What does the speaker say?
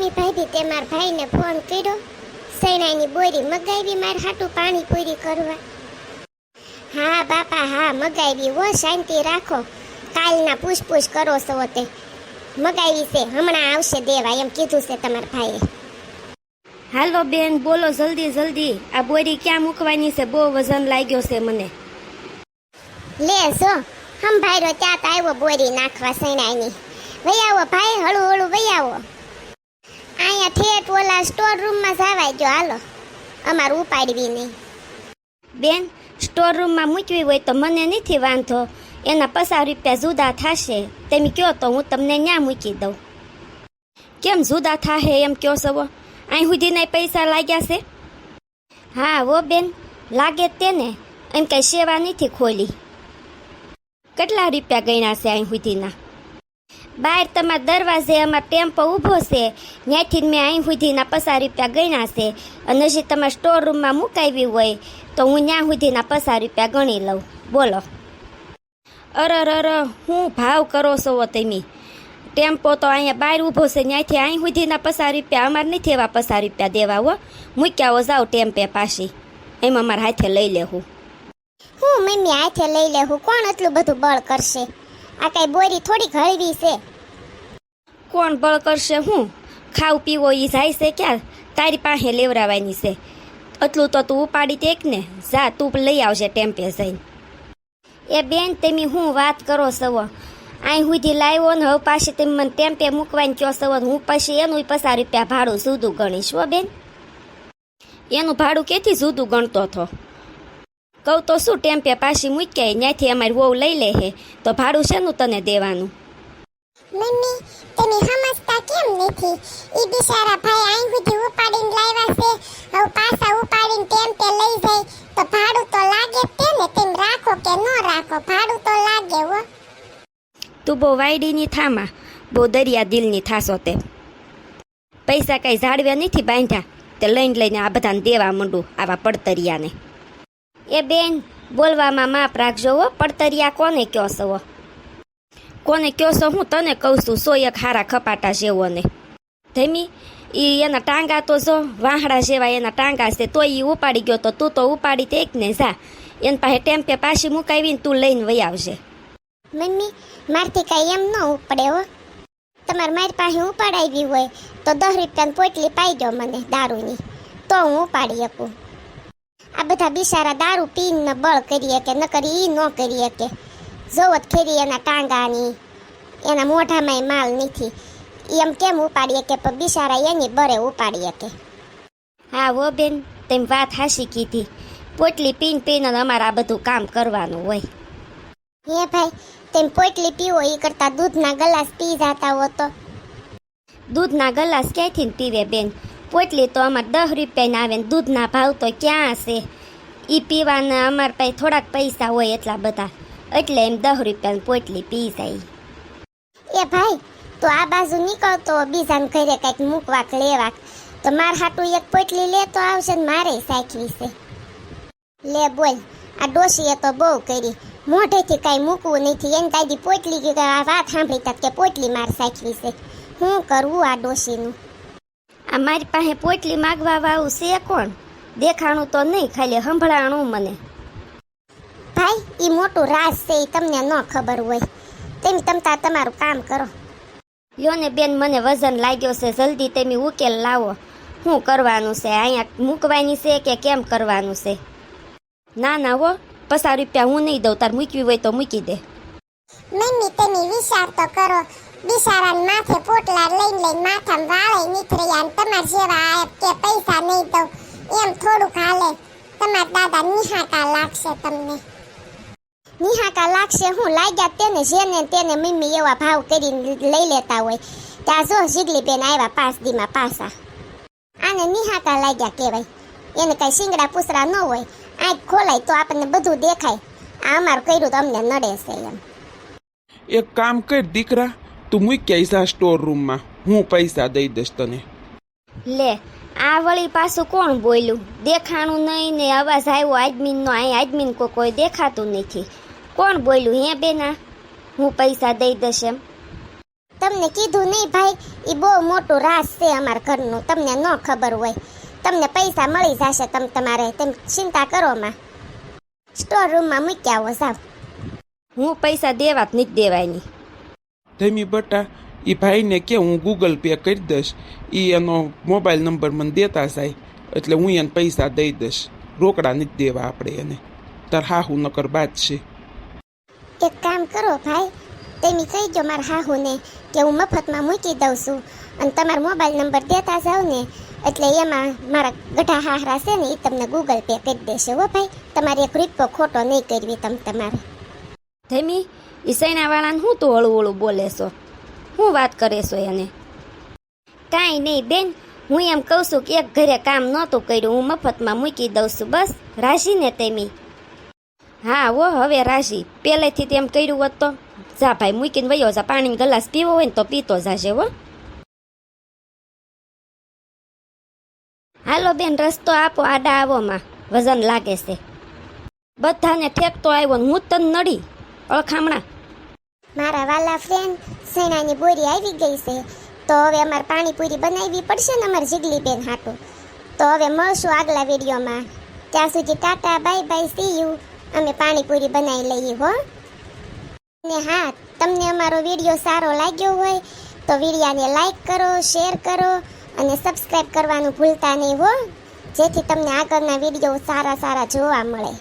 Mummy ભાભી તે માર ભાઈને ફોન કર્યો. સૈણાની બોરી મગાવી માર હાટું પાણી પૂરી કરવા. હા બાપા હા મગાવી. વો શાંતિ રાખો. કાલના પૂછપૂછ કરો છો તે. મગાવી છે. હમણાં આવશે દેવા એમ કીધું છે તમારા ભાઈએ. હાલો બેન બોલો જલ્દી જલ્દી. આ બોરી ક્યાં મૂકવાની છે? બહુ વજન લાગ્યો છે મને. લે જો. ભાઈ ત્યાં તો આવ્યો બોરી નાખવા સૈણાની વૈયાવો ભાઈ હળુ હળુ વૈયાવો આવો. અહીંયા ઠેઠ ઓલા સ્ટોર રૂમમાં જવાય જો, હાલો. અમારું ઉપાડવી નહીં. બેન સ્ટોર રૂમમાં મૂકવી હોય તો મને નથી વાંધો. એના પચાસ રૂપિયા જુદા થશે. તમે કહો તો હું તમને ન્યા મૂકી દઉં. કેમ જુદા થાહે એમ કહો સવો અહીં સુધીના પૈસા લાગ્યા છે? હા વો બેન, લાગે તેને. એમ કંઈ સેવા નથી ખોલી. કેટલા રૂપિયા ગણ્યા છે અહીં સુધીના? બહાર તમારા દરવાજે અમાર ટેમ્પો ઊભો છે. ત્યાંથી મેં અહીં સુધીના પચાસ રૂપિયા ગણ્યા છે. અને હજી તમારા સ્ટોર રૂમમાં મુકાવી હોય તો હું ત્યાં સુધીના પચાસ રૂપિયા ગણી લઉં. બોલો. અર અર હું ભાવ કરો છો તમે? ટેમ્પો તો અહીંયા બહાર ઊભો છે, ત્યાંથી અહીં સુધીના પચાસ રૂપિયા અમારે નથી એવા પચાસ રૂપિયા દેવા, હો. મૂક્યા હો જાઓ ટેમ્પે પાછી. એમ અમારા હાથે લઈ લેવું. હું મમ્મી હાથે લઈ લેવું, કોણ એટલું બધું બળ કરશે? આ કઈ બોરી થોડી હળવી છે. કોણ બળ કરશે હું? ખાવ, પીવો એ જાય છે ક્યાં? તારી પાસે લેવરાવાની છે. એટલું તો તું ઉપાડી દેખ ને. જા, તું લઈ આવજે ટેમ્પે જઈને. એ બેન, તમે હું વાત કરો સવો? અહીં સુધી લાવ્યો ને હવે પાછી તમે મને ટેમ્પે મૂકવાની કહો સવો હું પછી એનું પચાસ રૂપિયા ભાડું જુદું ગણીશ, હો બેન. એનું ભાડું કેથી જુદું ગણતો હતો? કહું તો શું ટેમ્પે પાછી મૂક્યા ત્યાંથી અમારી વહુ લઈ લે હે. તો ભાડું શેનું તને દેવાનું? મમ્મી, તમે સમજતા કેમ નથી? ઈ બિચારા ભાઈ આઈ સુધી ઉપાડીને લાવ્યા છે. હવે પાછા ઉપાડીને તેમ તે લઈ જાય? તો ભાડું તો લાગે તે ને તેમ રાખો કે ન રાખો? ભાડું તો લાગે હો. તું બહુ વાયડીની થામાં, બહુ દરિયા દિલની થાશો તે. પૈસા કઈ ઝાડવ્યા નથી બાંધ્યા? તે લઈને લઈને આ બધાને દેવા માંડું આવા પડતરિયાને. એ બેન, બોલવામાં માપ રાખજો હો. પડતરિયા કોને કયો હો? કોને કયો છો, હું તને કહું છું, સો એક હારા ખપાટા જેવો ને ઈ એના ટાંગા તો જો વાહડા જેવા એના ટાંગા છે, તો એ ઉપાડી ગયો તો તું તો ઉપાડી દેખ ને, જા. એન પાસે ટેમ્પે પાછી મુકાવીને તું લઈને વહી આવજે. મમ્મી, મારથી કાંઈ એમ ન ઉપડે હો. તમારે મારી પાસે ઉપાડાવી હોય, તો દસ રૂપિયાની પોટલી પાઈ દો મને દારૂની. તો હું ઉપાડી શકું. આ બધા બિચારા દારૂ પીને બળ કરીએ કે ન કરી ઈ ન કરીએ કે જોવત ખેરી એના ટાંગાની. એના મોઢામાંય માલ નથી. એમ કેમ ઉપાડીએ કે બિચારા એની બરે ઉપાડીએ કે હા વો બેન તેમ વાત હાસી કીધી. પોટલી પીન પીને અમારે આ બધું કામ કરવાનું હોય. હે ભાઈ તેમ પોટલી પીવો એ કરતા દૂધના ગલાસ પી જાતા હો તો. દૂધના ગલાસ ક્યાંથી ને પીવે બેન? પોટલી તો અમારે દસ રૂપિયાના આવે ને દૂધના ભાવ તો ક્યાં હશે? એ પીવાના અમારા પાસે થોડાક પૈસા હોય એટલા બધા. એટલે એમ દહ રૂપિયાની પોટલી પી જાય એ ભાઈ તો આ બાજુ નીકળતો બીજાને ઘરે કંઈક મૂકવાક લેવાક. તો માર હાટું એક પોટલી લેતો આવશે ને મારે સાચવી છે લે બોલ આ ડોશીએ તો બહુ કરી. મોઢેથી કાંઈ મૂકવું નથી એને દાદી પોટલી કે આ વાત સાંભળી તક કે પોટલી માર સાચવી છે શું કરવું આ ડોશીનું? આ મારી પાસે પોટલી માગવા વાળું છે કોણ? દેખાણું તો નહીં ખાલી સંભળાણું મને. ભાઈ એ મોટું રાસ છે એ તમને ન ખબર હોય. તેમ તમતા તમારું કામ કરો. લ્યો ને બેન મને વજન લાગ્યો છે. જલ્દી તમે ઉકેલ લાવો. શું કરવાનું છે? અહીંયા મૂકવાની છે કે કેમ કરવાનું છે? ના ના હો. પસાર રૂપિયા હું નહીં દઉં. તાર મૂકવી હોય તો મૂકી દે. મમ્મી તમે વિચાર તો કરો. બિચારાને માથે પોટલા લઈને લઈને માથામાં વાળે નીકળ્યા ને તમાર જેવા આ કે પૈસા નહીં દઉં. એમ થોડુંક હાલે. તમારા દાદા નિહાકા લાગશે તમને. નિહાકા લાગશે હું લાગ્યા તેને જેને તેને મમ્મી એવા ભાવ કરીને લઈ લેતા હોય. ત્યાં જો જીગલી બેન આવ્યા પાસ દીમાં પાસા આને નિહાકા લાગ્યા કહેવાય. એને કાંઈ શિંગડા પૂસરા ન હોય. આંખ ખોલાય તો આપણને બધું દેખાય. આ અમારું કર્યું તો અમને નડે છે એમ. એક કામ કર દીકરા તું મૂક્યા જા સ્ટોર રૂમમાં હું પૈસા દઈ દઈશ તને. લે આ વળી પાછું કોણ બોલ્યું? દેખાણું નહીં ને અવાજ આવ્યો આદમીનનો અહીં આદમીન કો કોઈ દેખાતું નથી. કોણ બોલ્યું હે બેના? હું પૈસા દઈ દઈશ એમ. તમને કીધું નહીં ભાઈ એ બહુ મોટો રાસ છે અમારા ઘરનું તમને ન ખબર હોય. તમને પૈસા મળી જશે તમ તમારે તેમ ચિંતા કરો માં. સ્ટોર રૂમમાં મૂક્યા આવો સાહેબ હું પૈસા દેવા જ નથી દેવાની. ધમી બટા એ ભાઈને કે હું ગૂગલ પે કરી દઈશ. એ એનો મોબાઈલ નંબર મને દેતા જાય એટલે હું એને પૈસા દઈ દઈશ. રોકડા નથી દેવા આપણે એને. તાર હાહુ નકર બાદ છે. એક કામ કરો ભાઈ, તમે કહી દો મારા હાહુને કે હું મફતમાં મૂકી દઉં છું અને તમારો મોબાઈલ નંબર દેતા જાવ ને, એટલે એમાં મારા ગઢા હાહરા છે ને એ તમને ગૂગલ પે કરી દેશે હો ભાઈ. તમારે એક રૂપિયો ખોટો નહીં કરવી તમ તમારે. ધેમી એ સૈણાવાળાને હું તો હળું હળું બોલે છો? હું વાત કરે છો એને? કાંઈ નહીં બેન, હું એમ કહું છું કે એક ઘરે કામ નહોતું કર્યું, હું મફતમાં મૂકી દઉં છું, બસ. રાશી ને તેમી હા, વો, હવે રાશી. પહેલેથી તેમ કર્યું હોત તો જા ભાઈ, મૂકીને વયો જા. પાણી ગ્લાસ પીવો હોય ને તો પીતો જાશે, હો. હાલો બેન, રસ્તો આપો, આડા આવોમાં. વજન લાગે છે. બધાને ઠેકતો આવ્યો ને હું તન નડી. અળખામણા મારા વાલા ફ્રેન્ડ સેનાની બોરી આવી ગઈ છે. તો હવે અમારે પાણીપુરી બનાવવી પડશે ને અમારે જીગલીબેન હાટું. તો હવે મળશું આગલા વિડીયોમાં. ત્યાં સુધી tata bye bye see you અમે પાણીપુરી બનાવી લઈએ હો. ને હા, તમને અમારો વીડિયો સારો લાગ્યો હોય તો વિડીયાને લાઈક કરો શેર કરો અને સબસ્ક્રાઈબ કરવાનું ભૂલતા નહીં હો. જેથી તમને આગળના વીડિયો સારા સારા જોવા મળે.